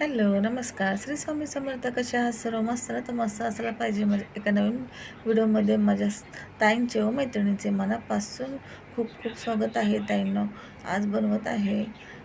Hello नमस्कार. श्री स्वामी समर्थ कसे आहात सर्व? मस्त ना? तर मस्त असायला पाहिजे म्हणजे एका नवीन व्हिडिओमध्ये माझ्या ताईंचे व मैत्रिणीचे मनापासून खूप खूप स्वागत आहे ताईंनो. आज बनवत आहे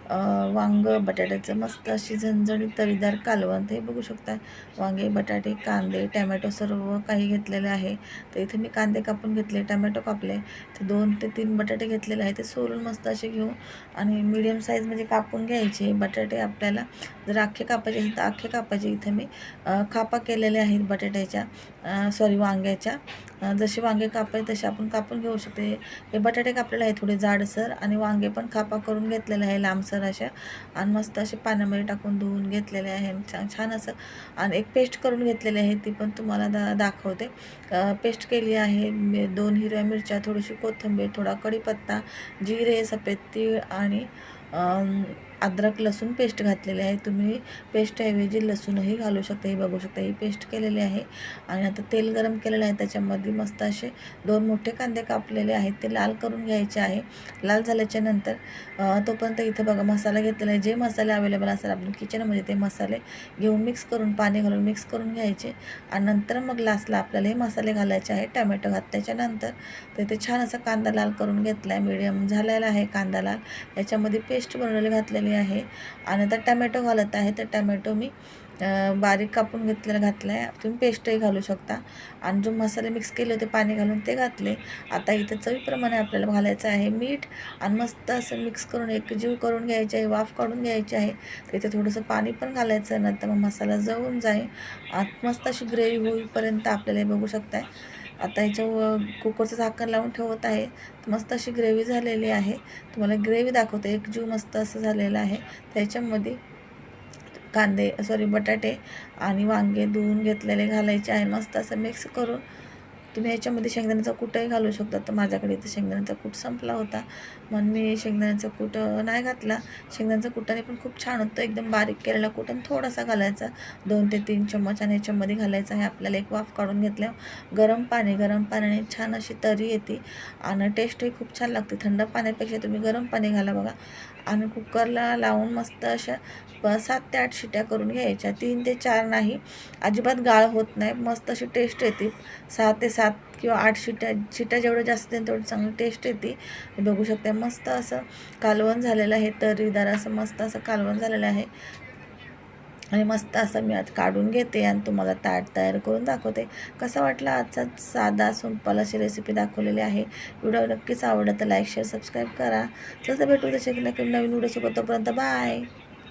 वांग बटाट्याचं मस्त अशी झणझणीत तरीदार कालवंत हे बघू शकता वांगे बटाटे कांदे टॅमॅटो सर्व काही घेतलेले आहे. तर इथे मी कांदे कापून घेतले टॅमॅटो कापले. ते दोन ते तीन बटाटे घेतलेले आहे ते सोलून मस्त असे घेऊन आणि मीडियम साईज म्हणजे कापून घ्यायचे. बटाटे आपल्याला जर अख्खे कापायचे असेल तर अख्खे कापायचे. इथे मी कापा खापा केलेल्या आहेत बटाट्याच्या सॉरी वांग्याच्या. जसे वांगे कापायचे तसे आपण कापून घेऊ शकतो. हे बटाटे कापलेले आहे थोडे जाडसर आणि वांगे पण खापा करून घेतलेले आहे लांबसर अशा. आणि मस्त असे पाण्यामध्ये टाकून धुवून घेतलेले आहे. छान छान असं. आणि एक पेस्ट करून घेतलेली आहे ती पण तुम्हाला दा दाखवते. पेस्ट केली आहे मी दोन हिरव्या मिरच्या थोडीशी कोथिंबीर थोडा कढीपत्ता जिरे सफेद तीळ आणि अद्रक लसूण पेस्ट घातलेली आहे. तुम्ही पेस्टऐवजी लसूणही घालू शकता. ही बघू शकता. ही पेस्ट केलेली आहे. आणि आता तेल गरम केलेलं आहे. त्याच्यामध्ये मस्त असे दोन मोठे कांदे कापलेले आहेत. ते लाल करून घ्यायचे आहे. लाल झाल्याच्यानंतर तोपर्यंत इथं बघा मसाला घेतलेला आहे. जे मसाले अवेलेबल असेल आपण किचनमध्ये ते मसाले घेऊन मिक्स करून पाणी घालून मिक्स करून घ्यायचे. आणि नंतर मग लास्टला आपल्याला हे मसाले घालायचे आहे. टमॅटो घातल्याच्या नंतर तर ते छान असा कांदा लाल करून घेतला आहे मिडियम झालेला आहे कांदा लाल. याच्यामध्ये पेस्ट बनवलेली घातलेली आहे. आणि आता टमॅटो घालत आहे. तर टमॅटो मी बारीक कापून घेतलेला घातला आहे तुम्ही पेस्टही घालू शकता. आणि जो मसाले मिक्स केले होते पाणी घालून ते घातले. आता इथं चवीप्रमाणे आपल्याला घालायचं आहे मीठ. आणि मस्त असं मिक्स करून एकजीव करून घ्यायचे आहे वाफ काढून घ्यायची आहे. तर इथे थोडंसं पाणी पण घालायचं नंतर मग मसाला जळून जाईल. आत मस्त अशी ग्रेव्ही होईपर्यंत आपल्याला हे बघू शकताय. आता याच्यावर कुकरचं झाकण लावून ठेवत आहे. मस्त अशी ग्रेव्ही झालेली आहे. तुम्हाला ग्रेव्ही दाखवते. एक जीव मस्त असं झालेलं आहे. त्याच्यामध्ये कांदे सॉरी बटाटे आणि वांगे धुवून घेतलेले घालायचे आहे. मस्त असं मिक्स करून तुम्ही ह्याच्यामध्ये शेंगदाण्याचा कुटही घालू शकता. तर माझ्याकडे इथं शेंगदाण्याचा कूट संपला होता. म्हणून मी शेंगदाण्याचा कूट नाही घातला. शेंगदाण्याचा कुटाने पण खूप छान होतं. एकदम बारीक केलेला कूट आणि थोडासा घालायचा. दोन ते तीन चम्मच आणि ह्याच्यामध्ये घालायचा. आहे आपल्याला एक वाफ काढून घेतल्या. गरम पाणी गरम पाण्याने छान अशी तरी येते. आणि टेस्टही खूप छान लागते. थंड पाण्यापेक्षा तुम्ही गरम पाणी घाला बघा. आणि कुकरला लावून मस्त अशा प सात ते आठ शिट्या करून घ्यायच्या. तीन ते चार नाही. अजिबात गाळ होत नाही. मस्त अशी टेस्ट येते. सहा ते सात किंवा आठ शिट्या शिट्या जेवढं जास्त येईल तेवढी चांगली टेस्ट येते. बघू शकते मस्त असं कालवण झालेलं आहे तरीदार असं मस्त असं कालवण झालेलं आहे. आणि मस्त असं मी आज काढून घेते आणि तुम्हाला ताट तयार करून दाखवते. कसा वाटला आजचा साधा सिंपल अशी रेसिपी दाखवलेली आहे? व्हिडिओ नक्कीच आवडत तर लाईक शेअर सबस्क्राईब करा. चल भेटू तसे नवीन व्हिडिओसोबत. तोपर्यंत बाय